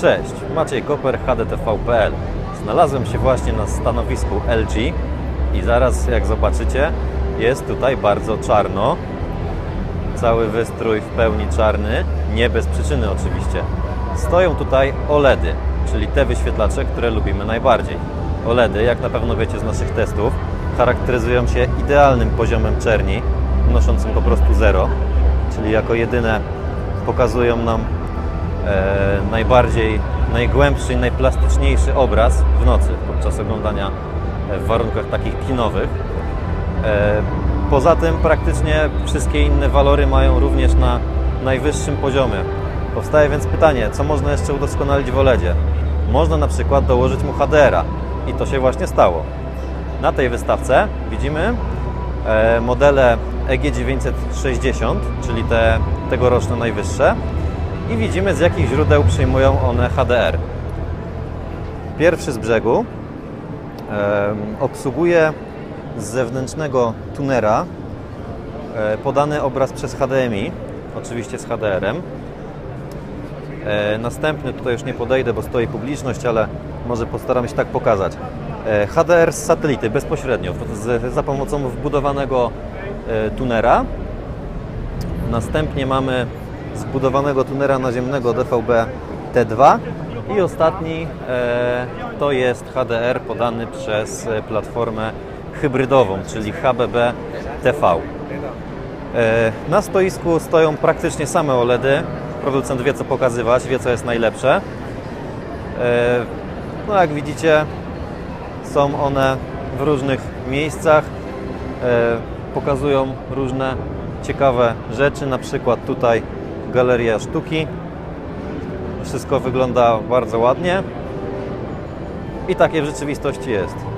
Cześć, Maciej Koper, HDTV.pl. Znalazłem się właśnie na stanowisku LG i zaraz, jak zobaczycie, jest tutaj bardzo czarno. Cały wystrój w pełni czarny, nie bez przyczyny oczywiście. Stoją tutaj OLEDy, czyli te wyświetlacze, które lubimy najbardziej. OLEDy, jak na pewno wiecie z naszych testów, charakteryzują się idealnym poziomem czerni, noszącym po prostu zero, czyli jako jedyne pokazują nam najbardziej, najgłębszy i najplastyczniejszy obraz w nocy podczas oglądania e, w warunkach takich kinowych. E, Poza tym praktycznie wszystkie inne walory mają również na najwyższym poziomie. Powstaje więc pytanie, co można jeszcze udoskonalić w OLEDzie? Można na przykład dołożyć mu HDR-a i to się właśnie stało. Na tej wystawce widzimy e, modele EG960, czyli te tegoroczne najwyższe i widzimy z jakich źródeł przyjmują one HDR. Pierwszy z brzegu em, obsługuje z zewnętrznego tunera e, podany obraz przez HDMI, oczywiście z HDR-em. E, Następny, tutaj już nie podejdę, bo stoi publiczność, ale może postaram się tak pokazać. E, HDR z satelity bezpośrednio, z, za pomocą wbudowanego e, tunera. Następnie mamy zbudowanego tunera naziemnego DVB T2 i ostatni e, to jest HDR podany przez platformę hybrydową, czyli HBB TV. E, na stoisku stoją praktycznie same OLEDy. Producent wie co pokazywać, wie co jest najlepsze. E, no jak widzicie są one w różnych miejscach. E, pokazują różne ciekawe rzeczy, na przykład tutaj Galeria Sztuki. Wszystko wygląda bardzo ładnie i takie w rzeczywistości jest.